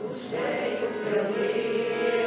душею прилину